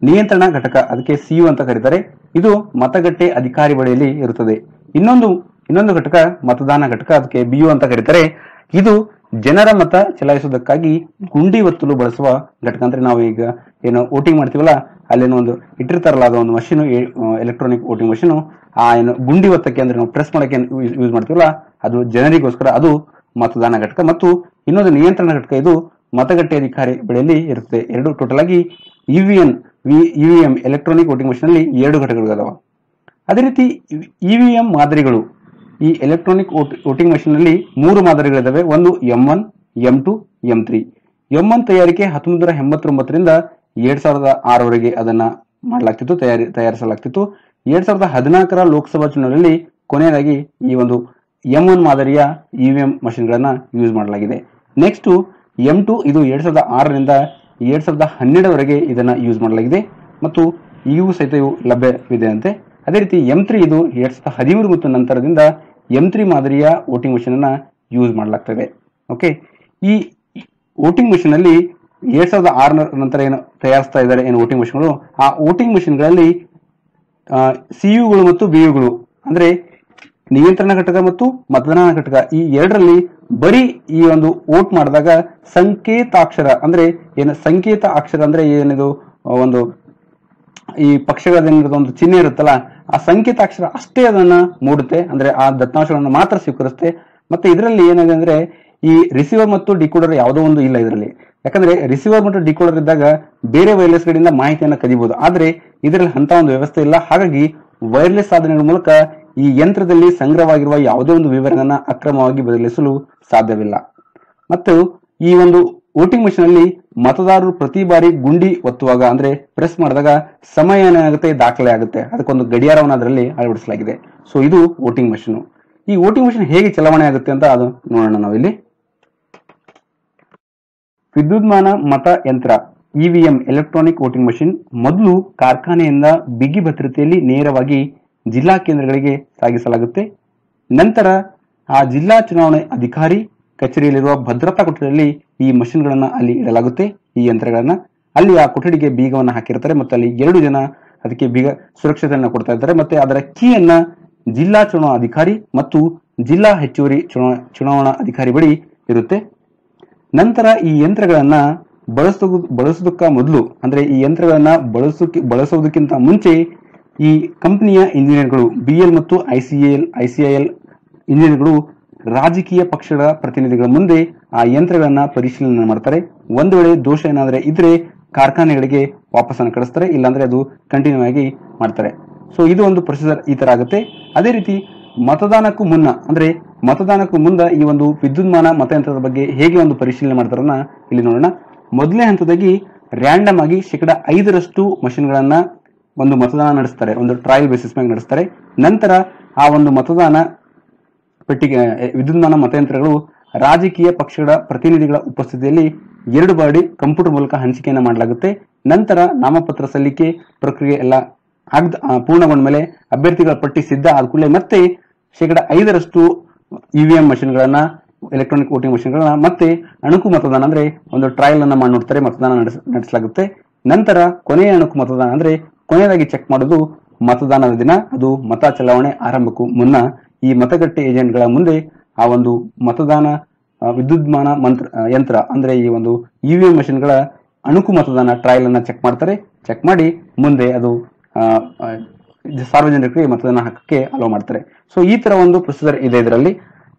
ನಿಯಂತ್ರಣ ಘಟಕ, ಅದಕ್ಕೆ ಸಿಯು ಅಂತ ಕರೀತಾರೆ. ಇದು ಮತಗಟ್ಟೆ ಅಧಿಕಾರಿ ಬಳಿಯಲ್ಲಿ ಇರುತ್ತದೆ. ಇನ್ನೊಂದು ಇನ್ನೊಂದು ಘಟಕ ಮತದಾನ ಘಟಕ, ಅದಕ್ಕೆ ಬಿಯು ಅಂತ ಕರೀತಾರೆ. ಇದು ಜನರ ಮತ ಚಲಾಯಿಸುವುದಕ್ಕಾಗಿ ಗುಂಡಿ ಒತ್ತಲು ಬಳಸುವ ಘಟಕ ಅಂದ್ರೆ ನಾವು ಈಗ ಏನು ವೋಟಿಂಗ್ ಮಾಡ್ತೀವಲ್ಲ, ಅಲ್ಲೇನೋ ಒಂದು ಇಟ್ಟಿರ್ತಾರಲ್ಲ ಅದು ಒಂದು ಮಷೀನ್ ಎಲೆಕ್ಟ್ರಾನಿಕ್ ವೋಟಿಂಗ್ ಮಷೀನ್ ಆ, ಏನು ಗುಂಡಿ ಒತ್ತಕ್ಕೆ ಅಂದ್ರೆ ನಾವು ಪ್ರೆಸ್ ಮಾಡಕ್ಕೆ ಯೂಸ್ ಮಾಡ್ತೀವಲ್ಲ, ಅದು ಜನರಿಗೋಸ್ಕರ ಅದು ಮತದಾನ ಘಟಕ. ಮತ್ತು ಇನ್ನೊಂದು ನಿಯಂತ್ರಣ ಘಟಕ ಇದು ಮತಗಟ್ಟೆ ಅಧಿಕಾರಿ ಬಳಿಯಲ್ಲಿ ಇರುತ್ತೆ ಎರಡು ಟೋಟಲ್ ಆಗಿ EVN EVM electronic voting machine ಅಲ್ಲಿ ಎರಡು ಘಟಕಗಳು ಅದಾವ ಅದೇ ರೀತಿ ಇವಿಎಂ ಮಾದರಿಗಳು ಈ ಎಲೆಕ್ಟ್ರಾನಿಕ್ ವೋಟಿಂಗ್ ಮಷಿನ್ನಲ್ಲಿ ಮೂರು ಮಾದರಿಗಳಿದ್ದಾವೆ ಒಂದು M one M two M three M one ತಯಾರಿಕೆ ಹತ್ತೊಂಬತ್ತು ನೂರ ಎಂಬತ್ತೊಂಬತ್ತರಿಂದ ಎರಡ್ ಸಾವಿರದ ಆರವರೆಗೆ ಅದನ್ನ ಮಾಡಲಾಗ್ತಿತ್ತು, ತಯಾರಿ ತಯಾರಿಸಲಾಗ್ತಿತ್ತು. ಎರಡ್ ಸಾವಿರದ ಹದಿನಾಲ್ಕರ ಲೋಕಸಭಾ ಚುನಾವಣೆಯಲ್ಲಿ ಕೊನೆಯದಾಗಿ ಈ ಒಂದು ಎಂ ಒನ್ ಮಾದರಿಯ ಇವಿಎಂ ಮಷಿನ್ಗಳನ್ನ ಯೂಸ್ ಮಾಡಲಾಗಿದೆ. ನೆಕ್ಸ್ಟ್ ಎಂ ಟು ಇದು ಎರಡ್ ಸಾವಿರದ ಆರರಿಂದ ಎರಡ್ ಸಾವಿರದ ಹನ್ನೆರಡವರೆಗೆ ಇದನ್ನ ಯೂಸ್ ಮಾಡಲಾಗಿದೆ. ಮತ್ತು ಇವು ಸಹಿತ ಇವು ಲಭ್ಯವಿದೆ ಅಂತೆ. ಅದೇ ರೀತಿ ಎಂ ತ್ರೀ ಇದು ಎರಡ್ ಸಾವಿರದ ಹದಿಮೂರು ಮತ್ತು ನಂತರದಿಂದ ಎಂ ತ್ರೀ ಮಾದರಿಯ ವೋಟಿಂಗ್ ಮಿಷಿನ್ ಅನ್ನ ಯೂಸ್ ಮಾಡಲಾಗ್ತದೆ. ಓಕೆ ಈ ವೋಟಿಂಗ್ ಮಿಷಿನ್ ಅಲ್ಲಿ ಎರಡ್ ಸಾವಿರದ ಆರರ ನಂತರ ಏನು ತಯಾರಿಸ್ತಾ ಇದ್ದಾರೆ ಏನು ವೋಟಿಂಗ್ ಮಿಷಿನ್ಗಳು ಆ ವೋಟಿಂಗ್ ಮಿಷನ್ಗಳಲ್ಲಿ ಸಿ ಯುಗಳು ಮತ್ತು ಬಿಯುಗಳು ಅಂದ್ರೆ ನಿಯಂತ್ರಣ ಘಟಕ ಮತ್ತು ಮತದಾನ ಘಟಕ. ಈ ಎರಡರಲ್ಲಿ ಬರೀ ಈ ಒಂದು ವೋಟ್ ಮಾಡಿದಾಗ ಸಂಕೇತಾಕ್ಷರ, ಅಂದ್ರೆ ಏನು ಸಂಕೇತ ಅಕ್ಷರ ಅಂದ್ರೆ ಏನಿದು? ಒಂದು ಈ ಪಕ್ಷಗಳ ಒಂದು ಚಿಹ್ನೆ ಇರುತ್ತಲ್ಲ ಆ ಸಂಕೇತಾಕ್ಷರ ಅಷ್ಟೇ ಅದನ್ನ ಮೂಡುತ್ತೆ. ಅಂದ್ರೆ ಆ ದತ್ತಾಂಶಗಳನ್ನು ಮಾತ್ರ ಸ್ವೀಕರಿಸುತ್ತೆ. ಮತ್ತೆ ಇದರಲ್ಲಿ ಏನಿದೆ ಅಂದ್ರೆ ಈ ರಿಸೀವರ್ ಮತ್ತು ಡಿಕೋಡರ್ ಯಾವುದೋ ಒಂದು ಇಲ್ಲ ಇದರಲ್ಲಿ. ಯಾಕಂದ್ರೆ ರಿಸೀವರ್ ಮತ್ತು ಡಿಕೋಡರ್ ಇದ್ದಾಗ ಬೇರೆ ವೈರ್ಲೆಸ್ ಗಳಿಂದ ಮಾಹಿತಿಯನ್ನು ಕದಿಬಹುದು ಆದ್ರೆ ಇದರಲ್ಲಿ ಅಂತ ಒಂದು ವ್ಯವಸ್ಥೆ ಇಲ್ಲ. ಹಾಗಾಗಿ ವೈರ್ಲೆಸ್ ಸಾಧನಗಳ ಮೂಲಕ ಈ ಯಂತ್ರದಲ್ಲಿ ಸಂಗ್ರಹವಾಗಿರುವ ಯಾವುದೇ ಒಂದು ವಿವರಗಳನ್ನ ಅಕ್ರಮವಾಗಿ ಬದಲಿಸಲು ಸಾಧ್ಯವಿಲ್ಲ. ಮತ್ತು ಈ ಒಂದು ವೋಟಿಂಗ್ ಮಿಷಿನ್ ಅಲ್ಲಿ ಮತದಾರರು ಪ್ರತಿ ಬಾರಿ ಗುಂಡಿ ಒತ್ತುವಾಗ, ಅಂದ್ರೆ ಪ್ರೆಸ್ ಮಾಡಿದಾಗ ಸಮಯ ಏನಾಗುತ್ತೆ, ದಾಖಲೆ ಆಗುತ್ತೆ. ಅದಕ್ಕೊಂದು ಗಡಿಯಾರವನ್ನು ಅದರಲ್ಲಿ ಅಳವಡಿಸಲಾಗಿದೆ. ಸೊ ಇದು ವೋಟಿಂಗ್ ಮಿಷಿನ್. ಈ ವೋಟಿಂಗ್ ಮಿಷಿನ್ ಹೇಗೆ ಚಲಾವಣೆ ಆಗುತ್ತೆ ಅಂತ ಅದು ನೋಡೋಣ ನಾವಿಲ್ಲಿ. ವಿದ್ಯುನ್ಮಾನ ಮತ ಯಂತ್ರ, ಇವಿಎಂ, ಎಲೆಕ್ಟ್ರಾನಿಕ್ ವೋಟಿಂಗ್ ಮಷಿನ್, ಮೊದಲು ಕಾರ್ಖಾನೆಯಿಂದ ಬಿಗಿ ಭದ್ರತೆಯಲ್ಲಿ ನೇರವಾಗಿ ಜಿಲ್ಲಾ ಕೇಂದ್ರಗಳಿಗೆ ಸಾಗಿಸಲಾಗುತ್ತೆ. ನಂತರ ಆ ಜಿಲ್ಲಾ ಚುನಾವಣೆ ಅಧಿಕಾರಿ ಕಚೇರಿಯಲ್ಲಿರುವ ಭದ್ರತಾ ಕೊಠಡಿಯಲ್ಲಿ ಈ ಮಷಿನ್ಗಳನ್ನ ಅಲ್ಲಿ ಇಡಲಾಗುತ್ತೆ, ಈ ಯಂತ್ರಗಳನ್ನ. ಅಲ್ಲಿ ಆ ಕೊಠಡಿಗೆ ಬೀಗವನ್ನು ಹಾಕಿರ್ತಾರೆ, ಮತ್ತೆ ಅಲ್ಲಿ ಎರಡು ಜನ ಅದಕ್ಕೆ ಬೀಗ ಸುರಕ್ಷತೆಯನ್ನ ಕೊಡ್ತಾ ಇರ್ತಾರೆ, ಮತ್ತೆ ಅದರ ಕೀಯನ್ನ ಜಿಲ್ಲಾ ಚುನಾವಣಾ ಅಧಿಕಾರಿ ಮತ್ತು ಜಿಲ್ಲಾ ಹೆಚ್ಚುವರಿ ಚುನಾವಣಾ ಅಧಿಕಾರಿ ಬಳಿ ಇರುತ್ತೆ. ನಂತರ ಈ ಯಂತ್ರಗಳನ್ನ ಬಳಸೋದು, ಬಳಸೋದಕ್ಕ ಮೊದಲು, ಅಂದ್ರೆ ಈ ಯಂತ್ರಗಳನ್ನ ಬಳಸೋಕೆ, ಬಳಸೋದಕ್ಕಿಂತ ಮುಂಚೆ ಈ ಕಂಪನಿಯ ಇಂಜಿನಿಯರ್ಗಳು, ಬಿ ಎಲ್ ಮತ್ತು ಐಸಿಎಲ್ ಐಸಿಐಎಲ್ ಇಂಜಿನಿಯರ್ಗಳು ರಾಜಕೀಯ ಪಕ್ಷಗಳ ಪ್ರತಿನಿಧಿಗಳ ಮುಂದೆ ಆ ಯಂತ್ರಗಳನ್ನ ಪರಿಶೀಲನೆ ಮಾಡ್ತಾರೆ. ಒಂದು ವೇಳೆ ದೋಷ ಏನಾದ್ರೆ ಇದ್ರೆ ಕಾರ್ಖಾನೆಗಳಿಗೆ ವಾಪಸ್ಸನ್ನು ಕಳಿಸ್ತಾರೆ, ಇಲ್ಲಾಂದ್ರೆ ಅದು ಕಂಟಿನ್ಯೂ ಆಗಿ ಮಾಡ್ತಾರೆ. ಸೊ ಇದು ಒಂದು ಪ್ರೊಸೀಜರ್ ಈ ತರ ಆಗುತ್ತೆ. ಅದೇ ರೀತಿ ಮತದಾನಕ್ಕೂ ಮುನ್ನ, ಅಂದ್ರೆ ಮತದಾನಕ್ಕೂ ಮುಂದ ಈ ಒಂದು ವಿದ್ಯುನ್ಮಾನ ಮತಯಂತ್ರದ ಬಗ್ಗೆ ಹೇಗೆ ಒಂದು ಪರಿಶೀಲನೆ ಮಾಡ್ತಾರನ್ನ ಇಲ್ಲಿ ನೋಡೋಣ. ಮೊದಲನೇ ಹಂತದಾಗಿ ರ್ಯಾಂಡಮ್ ಆಗಿ ಶೇಕಡ ಐದರಷ್ಟು ಮಷಿನ್ಗಳನ್ನ ಒಂದು ಮತದಾನ ನಡೆಸ್ತಾರೆ, ಒಂದು ಟ್ರಯಲ್ ಬೇಸಿಸ್ ಮೇಲೆ ನಡೆಸ್ತಾರೆ. ನಂತರ ಆ ಒಂದು ಮತದಾನ ಪೆಟ್ಟಿಗೆ ವಿದ್ಯುನ್ಮಾನ ಮತಯಂತ್ರಗಳು ರಾಜಕೀಯ ಪಕ್ಷಗಳ ಪ್ರತಿನಿಧಿಗಳ ಉಪಸ್ಥಿತಿಯಲ್ಲಿ ಎರಡು ಬಾರಿ ಕಂಪ್ಯೂಟರ್ ಮೂಲಕ ಹಂಚಿಕೆಯನ್ನು ಮಾಡಲಾಗುತ್ತೆ. ನಂತರ ನಾಮಪತ್ರ ಸಲ್ಲಿಕೆ ಪ್ರಕ್ರಿಯೆ ಎಲ್ಲ ಆಗ್ದ ಪೂರ್ಣಗೊಂಡ ಮೇಲೆ ಅಭ್ಯರ್ಥಿಗಳ ಪಟ್ಟಿ ಸಿದ್ಧ ಆದ ಕೂಡಲೇ ಮತ್ತೆ ಶೇಕಡ ಐದರಷ್ಟು ಇವಿಎಂ ಮಷಿನ್ಗಳನ್ನ, ಎಲೆಕ್ಟ್ರಾನಿಕ್ ವೋಟಿಂಗ್ ಮಷಿನ್ಗಳನ್ನ ಮತ್ತೆ ಅಣುಕು ಮತದಾನ ಅಂದ್ರೆ ಒಂದು ಟ್ರಯಲ್ ಅನ್ನ ಮಾಡಿ ನೋಡ್ತಾರೆ, ಮತದಾನ ನಡೆಸ- ನಡೆಸಲಾಗುತ್ತೆ. ನಂತರ ಕೊನೆಯ ಅಣುಕು ಮತದಾನ ಅಂದ್ರೆ ಕೊನೆಯದಾಗಿ ಚೆಕ್ ಮಾಡೋದು ಮತದಾನದ ದಿನ. ಅದು ಮತ ಚಲಾವಣೆ ಆರಂಭಕ್ಕೂ ಮುನ್ನ ಈ ಮತಗಟ್ಟೆ ಏಜೆಂಟ್ಗಳ ಮುಂದೆ ಆ ಒಂದು ಮತದಾನ ವಿದ್ಯುದ್ಮಾನ ಮಂತ್ರ ಯಂತ್ರ, ಅಂದ್ರೆ ಈ ಒಂದು ಇವಿಎಂ ಮಷಿನ್ಗಳ ಅಣುಕು ಮತದಾನ ಟ್ರಯಲ್ ಅನ್ನ ಚೆಕ್ ಮಾಡ್ತಾರೆ. ಚೆಕ್ ಮಾಡಿ ಮುಂದೆ ಅದು ಸಾರ್ವಜನಿಕರಿಗೆ ಮತದಾನ ಹಕ್ಕಕ್ಕೆ ಅಲೋ ಮಾಡ್ತಾರೆ. ಸೊ ಈ ತರ ಒಂದು ಪ್ರೊಸೀಜರ್ ಇದೆ ಇದರಲ್ಲಿ.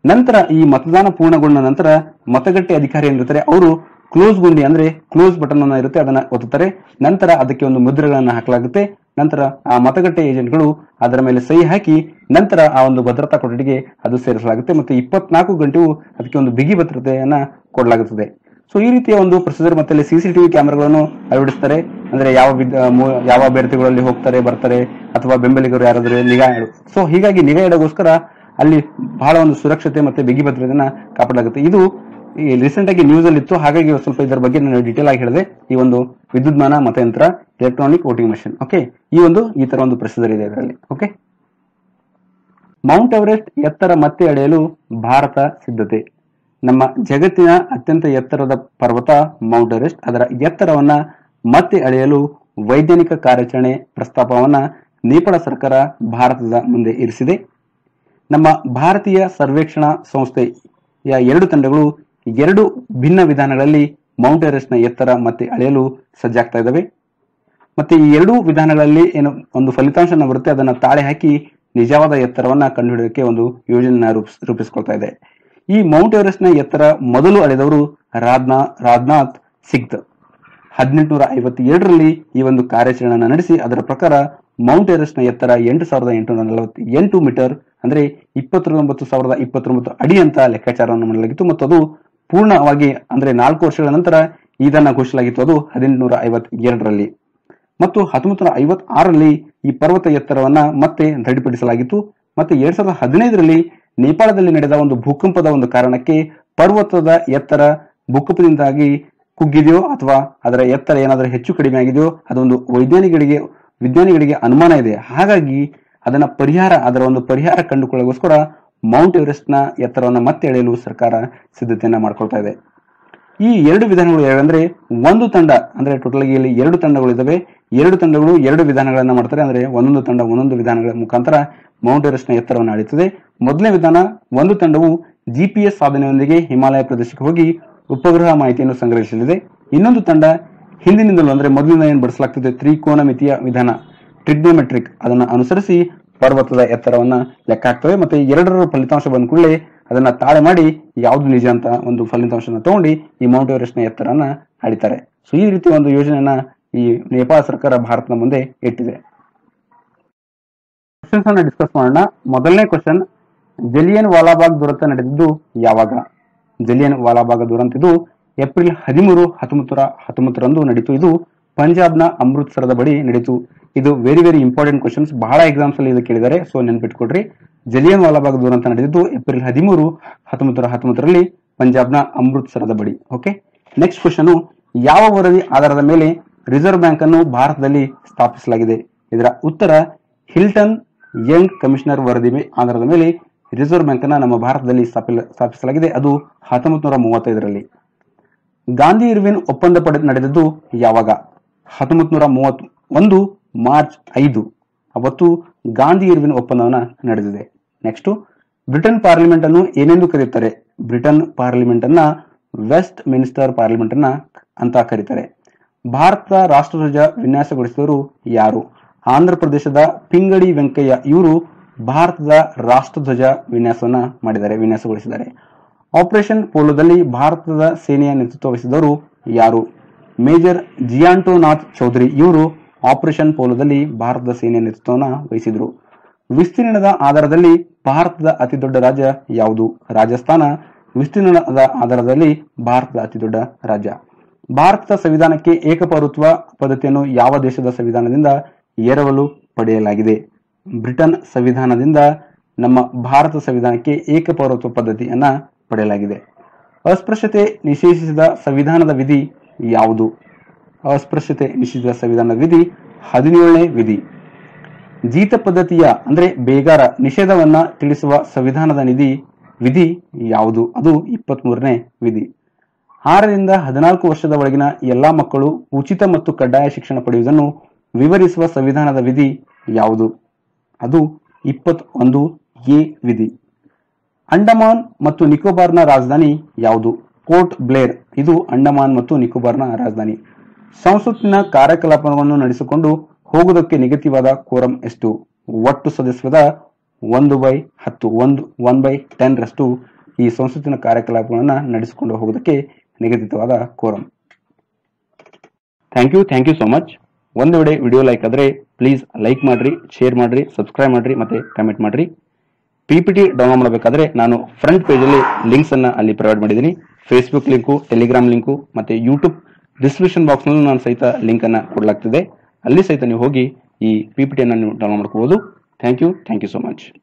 ನಂತರ ಈ ಮತದಾನ ಪೂರ್ಣಗೊಂಡ ನಂತರ ಮತಗಟ್ಟೆ ಅಧಿಕಾರಿ ಏನಿರ್ತಾರೆ ಅವರು ಕ್ಲೋಸ್ ಗುಂಡಿ ಅಂದ್ರೆ ಕ್ಲೋಸ್ ಬಟನ್ ಅನ್ನ ಇರುತ್ತೆ, ಅದನ್ನ ಒತ್ತುತ್ತಾರೆ. ನಂತರ ಅದಕ್ಕೆ ಒಂದು ಮುದ್ರೆಗಳನ್ನ ಹಾಕಲಾಗುತ್ತೆ. ನಂತರ ಆ ಮತಗಟ್ಟೆ ಏಜೆಂಟ್ಗಳು ಅದರ ಮೇಲೆ ಸಹಿ ಹಾಕಿ ನಂತರ ಆ ಒಂದು ಭದ್ರತಾ ಕೊಠಡಿಗೆ ಅದು ಸೇರಿಸಲಾಗುತ್ತೆ ಮತ್ತು ಇಪ್ಪತ್ನಾಲ್ಕು ಗಂಟೆಯೂ ಅದಕ್ಕೆ ಒಂದು ಬಿಗಿ ಭದ್ರತೆಯನ್ನ ಕೊಡಲಾಗುತ್ತದೆ. ಸೊ ಈ ರೀತಿಯ ಒಂದು ಪ್ರೊಸೀಜರ್ ಮತ್ತೆ ಅಲ್ಲಿ ಸಿಸಿಟಿವಿ ಕ್ಯಾಮೆರಾಗಳನ್ನು ಅಳವಡಿಸ್ತಾರೆ. ಅಂದ್ರೆ ಯಾವ ಯಾವ ಅಭ್ಯರ್ಥಿಗಳಲ್ಲಿ ಹೋಗ್ತಾರೆ, ಬರ್ತಾರೆ, ಅಥವಾ ಬೆಂಬಲಿಗರು ಯಾರಾದರೂ ನಿಗಾ ಸೊ ಹೀಗಾಗಿ ನಿಗಾ ಇಡೋಗೋಸ್ಕರ ಅಲ್ಲಿ ಬಹಳ ಒಂದು ಸುರಕ್ಷತೆ ಮತ್ತೆ ಬಿಗಿ ಭದ್ರತೆಯನ್ನ ಕಾಪಾಡಲಾಗುತ್ತೆ. ಇದು ಈ ರೀಸೆಂಟ್ ಆಗಿ ನ್ಯೂಸ್ ಅಲ್ಲಿ ಇತ್ತು. ಹಾಗಾಗಿ ಸ್ವಲ್ಪ ಇದರ ಬಗ್ಗೆ ನಾನು ಡೀಟೇಲ್ ಆಗಿ ಹೇಳಿದೆ. ಈ ಒಂದು ವಿದ್ಯುನ್ಮಾನ ಮತಯಂತ್ರ ಎಲೆಕ್ಟ್ರಾನಿಕ್ ವೋಟಿಂಗ್ ಮಷಿನ್ ಓಕೆ ಈ ಒಂದು, ಈ ತರ ಒಂದು ಪ್ರೊಸೀಜರ್ ಇದೆ ಇದರಲ್ಲಿ. ಓಕೆ ಮೌಂಟ್ ಎವರೆಸ್ಟ್ ಎತ್ತರ ಮತ್ತೆ ಅಳೆಯಲು ಭಾರತ ಸಿದ್ಧತೆ. ನಮ್ಮ ಜಗತ್ತಿನ ಅತ್ಯಂತ ಎತ್ತರದ ಪರ್ವತ ಮೌಂಟ್ ಎವರೆಸ್ಟ್ ಅದರ ಎತ್ತರವನ್ನ ಮತ್ತೆ ಅಳೆಯಲು ವೈಜ್ಞಾನಿಕ ಕಾರ್ಯಾಚರಣೆ ಪ್ರಸ್ತಾಪವನ್ನ ನೇಪಾಳ ಸರ್ಕಾರ ಭಾರತದ ಮುಂದೆ ಇರಿಸಿದೆ. ನಮ್ಮ ಭಾರತೀಯ ಸರ್ವೇಕ್ಷಣಾ ಸಂಸ್ಥೆಯ ಎರಡು ತಂಡಗಳು ಎರಡು ಭಿನ್ನ ವಿಧಾನಗಳಲ್ಲಿ ಮೌಂಟ್ ಎವರೆಸ್ಟ್ನ ಎತ್ತರ ಮತ್ತೆ ಅಳೆಯಲು ಸಜ್ಜಾಗ್ತಾ ಇದ್ದಾವೆ ಮತ್ತೆ ಈ ಎರಡೂ ವಿಧಾನಗಳಲ್ಲಿ ಏನು ಒಂದು ಫಲಿತಾಂಶನ ಬರುತ್ತೆ, ಅದನ್ನ ತಾಳೆ ಹಾಕಿ ನಿಜವಾದ ಎತ್ತರವನ್ನ ಕಂಡುಹಿಡಿಯೋಕೆ ಒಂದು ಯೋಜನೆಯನ್ನ ರೂಪಿಸ್, ರೂಪಿಸ್ಕೊಳ್ತಾ ಇದೆ. ಈ ಮೌಂಟ್ ಎವರೆಸ್ಟ್ನ ಎತ್ತರ ಮೊದಲು ಅಳೆದವರು ರಾಜ್ನಾ, ರಾಜ್ನಾಥ್ ಸಿಗ್ದ್. ಹದಿನೆಂಟುನೂರ ಐವತ್ತೆರಡರಲ್ಲಿ ಈ ಒಂದು ಕಾರ್ಯಾಚರಣೆಯನ್ನು ನಡೆಸಿ, ಅದರ ಪ್ರಕಾರ ಮೌಂಟ್ ಎವರೆಸ್ಟ್ನ ಎತ್ತರ ಎಂಟು ಸಾವಿರದ ಎಂಟುನೂರ ನಲವತ್ತೆಂಟು ಮೀಟರ್, ಅಂದ್ರೆ ಇಪ್ಪತ್ತೊಂಬತ್ತು ಸಾವಿರದ ಇಪ್ಪತ್ತೊಂಬತ್ತು ಅಡಿ ಅಂತ ಲೆಕ್ಕಾಚಾರವನ್ನು ಮಾಡಲಾಗಿತ್ತು. ಮತ್ತು ಅದು ಪೂರ್ಣವಾಗಿ ಅಂದ್ರೆ ನಾಲ್ಕು ವರ್ಷಗಳ ನಂತರ ಇದನ್ನ ಘೋಷಿಸಲಾಗಿತ್ತು. ಅದು ಹದಿನೆಂಟುನೂರ ಐವತ್ತೆರಡರಲ್ಲಿ ಮತ್ತು ಹತ್ತೊಂಬತ್ತು ನೂರ ಐವತ್ ಆರರಲ್ಲಿ ಈ ಪರ್ವತ ಎತ್ತರವನ್ನ ಮತ್ತೆ ದೃಢಪಡಿಸಲಾಗಿತ್ತು ಮತ್ತೆ ಎರಡ್ ಸಾವಿರದ ಹದಿನೈದರಲ್ಲಿ ನೇಪಾಳದಲ್ಲಿ ನಡೆದ ಒಂದು ಭೂಕಂಪದ ಒಂದು ಕಾರಣಕ್ಕೆ ಪರ್ವತದ ಎತ್ತರ ಭೂಕಂಪದಿಂದಾಗಿ ಕುಗ್ಗಿದೆಯೋ ಅಥವಾ ಅದರ ಎತ್ತರ ಏನಾದರೂ ಹೆಚ್ಚು ಕಡಿಮೆ ಆಗಿದೆಯೋ ಅದೊಂದು ವೈಜ್ಞಾನಿಕರಿಗೆ ವಿಜ್ಞಾನಿಗಳಿಗೆ ಅನುಮಾನ ಇದೆ. ಹಾಗಾಗಿ ಅದನ್ನ ಪರಿಹಾರ, ಅದರ ಒಂದು ಪರಿಹಾರ ಕಂಡುಕೊಳ್ಳೋಗೋಸ್ಕರ ಮೌಂಟ್ ಎವರೆಸ್ಟ್ನ ಎತ್ತರವನ್ನು ಮತ್ತೆ ಎಳೆಯಲು ಸರ್ಕಾರ ಸಿದ್ಧತೆಯನ್ನು ಮಾಡ್ಕೊಳ್ತಾ ಇದೆ. ಈ ಎರಡು ವಿಧಾನಗಳು ಯಾವಂದ್ರೆ ಒಂದು ತಂಡ, ಅಂದ್ರೆ ಟೋಟಲ್ ಇಲ್ಲಿ ಎರಡು ತಂಡಗಳು ಇದಾವೆ. ಎರಡು ತಂಡಗಳು ಎರಡು ವಿಧಾನಗಳನ್ನು ಮಾಡ್ತಾರೆ. ಅಂದ್ರೆ ಒಂದೊಂದು ತಂಡ ಒಂದೊಂದು ವಿಧಾನಗಳ ಮುಖಾಂತರ ಮೌಂಟ್ ಎವರೆಸ್ಟ್ನ ಎತ್ತರವನ್ನು ಅಳೆಯುತ್ತದೆ ಮೊದಲನೇ ವಿಧಾನ, ಒಂದು ತಂಡವು ಜಿಪಿಎಸ್ ಸಾಧನೆಯೊಂದಿಗೆ ಹಿಮಾಲಯ ಪ್ರದೇಶಕ್ಕೆ ಹೋಗಿ ಉಪಗ್ರಹ ಮಾಹಿತಿಯನ್ನು ಸಂಗ್ರಹಿಸಲಿದೆ. ಇನ್ನೊಂದು ತಂಡ ಹಿಂದಿನಿಂದಲೂ ಅಂದ್ರೆ ಮೊದಲಿಂದ ಏನು ತ್ರಿಕೋನ ಮಿತಿಯ ವಿಧಾನ ಟ್ರಿಗ್ನೋಮೆಟ್ರಿಕ್ ಅದನ್ನು ಅನುಸರಿಸಿ ಪರ್ವತದ ಎತ್ತರವನ್ನ ಲೆಕ್ಕ ಹಾಕ್ತವೆ. ಮತ್ತೆ ಎರಡರ ಫಲಿತಾಂಶ ಬಂದ ಕೂಡಲೇ ಅದನ್ನ ತಾಳೆ ಮಾಡಿ ಯಾವ್ದು ನಿಜ ಅಂತ ಒಂದು ಫಲಿತಾಂಶನ ತಗೊಂಡು ಈ ಮೌಂಟ್ ಎವರೆಸ್ಟ್ನ ಎತ್ತರನ ಅಡಿತಾರೆ ಸೊ ಈ ರೀತಿ ಒಂದು ಯೋಜನೆಯನ್ನ ಈ ನೇಪಾಳ ಸರ್ಕಾರ ಭಾರತದ ಮುಂದೆ ಇಟ್ಟಿದೆ. ಕ್ವಶನ್ಸ್ ಅನ್ನ ಡಿಸ್ಕಸ್ ಮಾಡೋಣ. ಮೊದಲನೇ ಕ್ವಶನ್ ಜಲಿಯನ್ ವಾಲಾಬಾಗ್ ದುರಂತ ನಡೆದಿದ್ದು ಯಾವಾಗ? ಜಲಿಯನ್ ವಾಲಾಬಾಗ್ ದುರಂತ ಇದು ಏಪ್ರಿಲ್ ಹದಿಮೂರು ಹತ್ತೊಂಬತ್ತರ ಹತ್ತೊಂಬತ್ತರಂದು ನಡೀತು. ಇದು ಪಂಜಾಬ್ನ ಅಮೃತ್ಸರದ ಬಳಿ ನಡೀತು. ಇದು ವೆರಿ ವೆರಿ ಇಂಪಾರ್ಟೆಂಟ್ ಕ್ವಶನ್ಸ್ ಬಹಳ ಎಕ್ಸಾಮ್ಸ್ ಅಲ್ಲಿ ಇದು ಕೇಳಿದ್ದಾರೆ. ಸೊ ನೆನ್ಪಿಟ್ಕೊಡ್ರಿ ಜಲಿಯನ್ ವಾಲಾಬಾಗ್ ದುರಂತ ನಡೆದಿದ್ದು ಏಪ್ರಿಲ್ ಹದಿಮೂರು ಹತ್ತೊಂಬತ್ತು ಹತ್ತೊಂಬತ್ತರಲ್ಲಿ ಪಂಜಾಬ್ನ ಅಮೃತ್ಸರದ ಬಳಿ. ಓಕೆ ನೆಕ್ಸ್ಟ್ ಕ್ವಶನ್ ಯಾವ ವರದಿ ಆಧಾರದ ಮೇಲೆ ರಿಸರ್ವ್ ಬ್ಯಾಂಕ್ ಅನ್ನು ಭಾರತದಲ್ಲಿ ಸ್ಥಾಪಿಸಲಾಗಿದೆ? ಇದರ ಉತ್ತರ ಹಿಲ್ಟನ್ ಯಂಗ್ ಕಮಿಷನರ್ ವರದಿ ಆಧಾರದ ಮೇಲೆ ರಿಸರ್ವ್ ಬ್ಯಾಂಕ್ ಅನ್ನ ನಮ್ಮ ಭಾರತದಲ್ಲಿ ಸ್ಥಾಪಿಸಲಾಗಿದೆ. ಅದು ಹತ್ತೊಂಬತ್ತು ನೂರ ಮೂವತ್ತೈದರಲ್ಲಿ. ಗಾಂಧಿ ಇರ್ವಿನ್ ಒಪ್ಪಂದ ಪಡೆ ನಡೆದದ್ದು ಯಾವಾಗ? ಹತ್ತೊಂಬತ್ತು ನೂರ ಮೂವತ್ ಒಂದು ಮಾರ್ಚ್ ಐದು. ಅವತ್ತು ಗಾಂಧಿ ಇರ್ವಿನ್ ಒಪ್ಪಂದವನ್ನ ನಡೆದಿದೆ. ನೆಕ್ಸ್ಟ್ ಬ್ರಿಟನ್ ಪಾರ್ಲಿಮೆಂಟ್ ಅನ್ನು ಏನೆಂದು ಕರೆಯುತ್ತಾರೆ? ಬ್ರಿಟನ್ ಪಾರ್ಲಿಮೆಂಟ್ ಅನ್ನ ವೆಸ್ಟ್ ಮಿನಿಸ್ಟರ್ ಪಾರ್ಲಿಮೆಂಟ್ ಅನ್ನ ಅಂತ ಕರೀತಾರೆ. ಭಾರತದ ರಾಷ್ಟ್ರಧ್ವಜ ವಿನ್ಯಾಸಗೊಳಿಸಿದವರು ಯಾರು? ಆಂಧ್ರ ಪ್ರದೇಶದ ಪಿಂಗಡಿ ವೆಂಕಯ್ಯ ಇವರು ಭಾರತದ ರಾಷ್ಟ್ರಧ್ವಜ ವಿನ್ಯಾಸವನ್ನ ಮಾಡಿದ್ದಾರೆ, ವಿನ್ಯಾಸಗೊಳಿಸಿದ್ದಾರೆ. ಆಪರೇಷನ್ ಪೋಲೋದಲ್ಲಿ ಭಾರತದ ಸೇನೆಯ ನೇತೃತ್ವ ವಹಿಸಿದವರು ಯಾರು? ಮೇಜರ್ ಜಿಯಾಂಟೋನಾಥ್ ಚೌಧರಿ ಇವರು ಆಪರೇಷನ್ ಪೋಲೋದಲ್ಲಿ ಭಾರತದ ಸೇನೆ ನೇತೃತ್ವವನ್ನು ವಹಿಸಿದ್ರು. ವಿಸ್ತೀರ್ಣದ ಆಧಾರದಲ್ಲಿ ಭಾರತದ ಅತಿ ದೊಡ್ಡ ರಾಜ್ಯ ಯಾವುದು? ರಾಜಸ್ಥಾನ. ವಿಸ್ತೀರ್ಣದ ಆಧಾರದಲ್ಲಿ ಭಾರತದ ಅತಿ ದೊಡ್ಡ ರಾಜ್ಯ. ಭಾರತದ ಸಂವಿಧಾನಕ್ಕೆ ಏಕಪೌರತ್ವ ಪದ್ಧತಿಯನ್ನು ಯಾವ ದೇಶದ ಸಂವಿಧಾನದಿಂದ ಎರವಲು ಪಡೆಯಲಾಗಿದೆ? ಬ್ರಿಟನ್ ಸಂವಿಧಾನದಿಂದ ನಮ್ಮ ಭಾರತ ಸಂವಿಧಾನಕ್ಕೆ ಏಕಪೌರತ್ವ ಪದ್ಧತಿಯನ್ನ ಪಡೆಯಲಾಗಿದೆ. ಅಸ್ಪೃಶ್ಯತೆ ನಿಷೇಧಿಸಿದ ಸಂವಿಧಾನದ ವಿಧಿ ಯಾವುದು? ಅಸ್ಪೃಶ್ಯತೆ ನಿಷೇಧ ಸಂವಿಧಾನ ವಿಧಿ, ಹದಿನೇಳನೇ ವಿಧಿ. ಜೀತ ಪದ್ಧತಿಯ, ಅಂದ್ರೆ ಬೇಗಾರ ನಿಷೇಧವನ್ನ ತಿಳಿಸುವ ಸಂವಿಧಾನದ ನಿಧಿ, ವಿಧಿ ಯಾವುದು? ಅದು ಇಪ್ಪತ್ತ್ ಮೂರನೇ ವಿಧಿ. ಆರರಿಂದ ಹದಿನಾಲ್ಕು ವರ್ಷದ ಒಳಗಿನ ಎಲ್ಲಾ ಮಕ್ಕಳು ಉಚಿತ ಮತ್ತು ಕಡ್ಡಾಯ ಶಿಕ್ಷಣ ಪಡೆಯುವುದನ್ನು ವಿವರಿಸುವ ಸಂವಿಧಾನದ ವಿಧಿ ಯಾವುದು? ಅದು ಇಪ್ಪತ್ ಒಂದು ಎ ವಿಧಿ. ಅಂಡಮಾನ್ ಮತ್ತು ನಿಕೋಬಾರ್ನ ರಾಜಧಾನಿ ಯಾವುದು? ಪೋರ್ಟ್ ಬ್ಲೇರ್. ಇದು ಅಂಡಮಾನ್ ಮತ್ತು ನಿಕೋಬಾರ್ನ ರಾಜಧಾನಿ. ಸಂಸತ್ತಿನ ಕಾರ್ಯಕಲಾಪವನ್ನು ನಡೆಸಿಕೊಂಡು ಹೋಗುವುದಕ್ಕೆ ನಿಗದಿವಾದ ಕೋರಂ ಎಷ್ಟು? ಒಟ್ಟು ಸದಸ್ಯದ ಒಂದು ಬೈ ಹತ್ತು, ಒಂದು ಒನ್ ಬೈ ಟೆನ್ ರಷ್ಟು ಈ ಸಂಸತ್ತಿನ ಕಾರ್ಯಕಲಾಪಗಳನ್ನು ನಡೆಸಿಕೊಂಡು ಹೋಗುವುದಕ್ಕೆ ನಿಗದಿತವಾದ quorum thank you thank you so much ಒಂದು ವೇಳೆ ವಿಡಿಯೋ ಲೈಕ್ ಆದ್ರೆ ಪ್ಲೀಸ್ ಲೈಕ್ ಮಾಡ್ರಿ ಶೇರ್ ಮಾಡ್ರಿ ಸಬ್ಸ್ಕ್ರೈಬ್ ಮಾಡ್ರಿ ಮತ್ತೆ ಕಮೆಂಟ್ ಮಾಡ್ರಿ. ಪಿ ಪಿ ಟಿ ಡೌನ್ಲೋಡ್ ಮಾಡಬೇಕಾದ್ರೆ ನಾನು ಫ್ರಂಟ್ ಪೇಜಲ್ಲಿ ಲಿಂಕ್ಸ್ ಅನ್ನ ಅಲ್ಲಿ ಪ್ರೊವೈಡ್ ಮಾಡಿದ್ದೀನಿ. ಫೇಸ್ಬುಕ್ ಲಿಂಕು ಟೆಲಿಗ್ರಾಮ್ ಲಿಂಕು ಮತ್ತೆ ಯೂಟ್ಯೂಬ್ ಡಿಸ್ಕ್ರಿಪ್ಷನ್ ಬಾಕ್ಸ್ನಲ್ಲಿ ನಾನು ಸಹಿತ ಲಿಂಕ್ ಅನ್ನ ಕೊಡಲಾಗ್ತಿದೆ. ಅಲ್ಲಿ ಸಹಿತ ನೀವು ಹೋಗಿ ಈ ಪಿ ಪಿ ನೀವು ಡೌನ್ಲೋಡ್ ಮಾಡ್ಕೋಬಹುದು thank you thank you so much